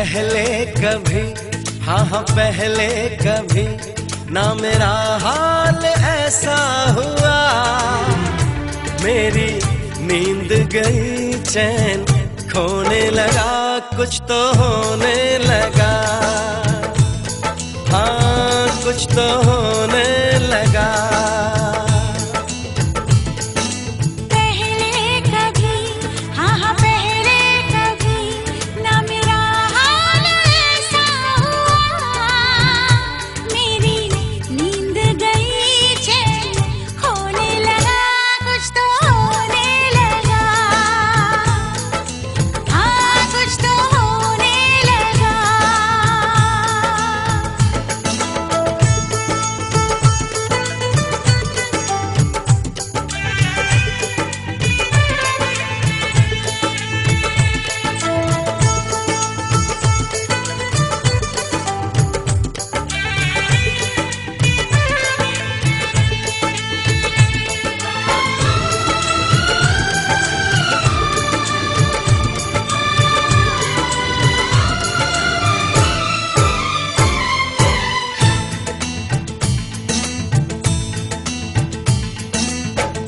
पहले कभी हाँ हाँ पहले कभी ना मेरा हाल ऐसा हुआ। मेरी नींद गई चैन, खोने लगा, कुछ तो होने लगा। हाँ कुछ तो होने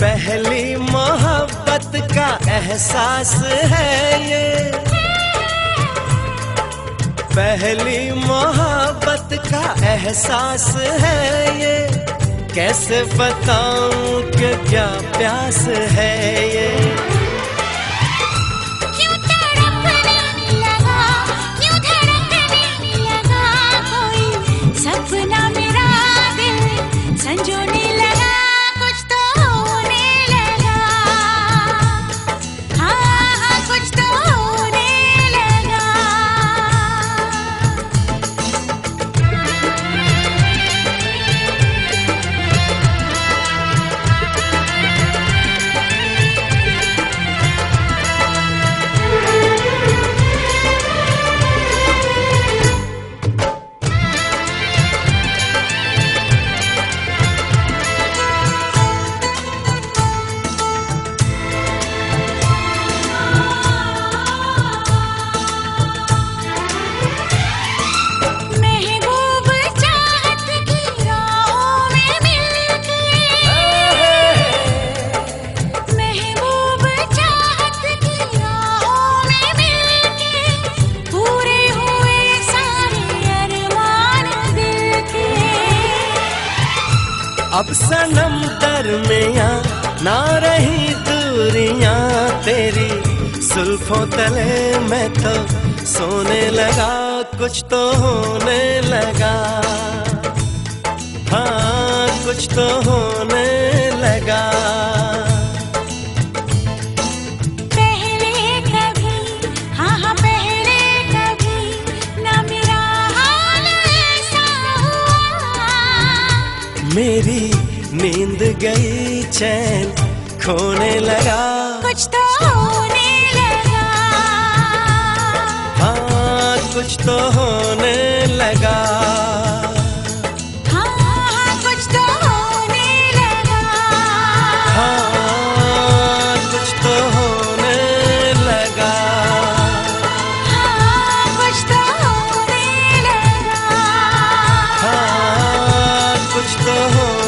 पहली मोहब्बत का एहसास है ये। पहली मोहब्बत का एहसास है ये। कैसे बताऊँ कि क्या प्यास है ये? अब सनम दरमिया ना रही दूरिया तेरी। सुल्फों तले मैं तो सोने लगा, कुछ तो होने लगा। हाँ कुछ तो होने नींद गई चैन खोने लगा। कुछ तो होने लगा। हाँ कुछ तो होने लगा। हाँ हाँ कुछ तो होने लगा। हाँ कुछ तो होने लगा। हाँ कुछ तो होने लगा। हाँ कुछ तो होने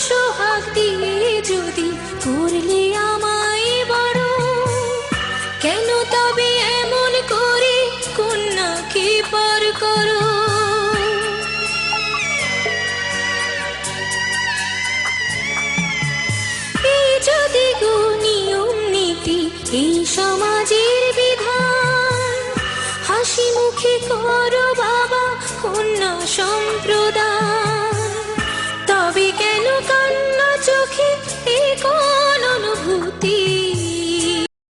সোহাগ দিয়ে যদি করলে আমায় বড়। কেন তবে এমন করে কন্যাকে পার করো? যদি গো নিয়ম নীতি, এই সমাজের বিধান, হাসি মুখে করো বাবা কন্যা সম্প্রদায় ছবি কেন কান্না চোখে এ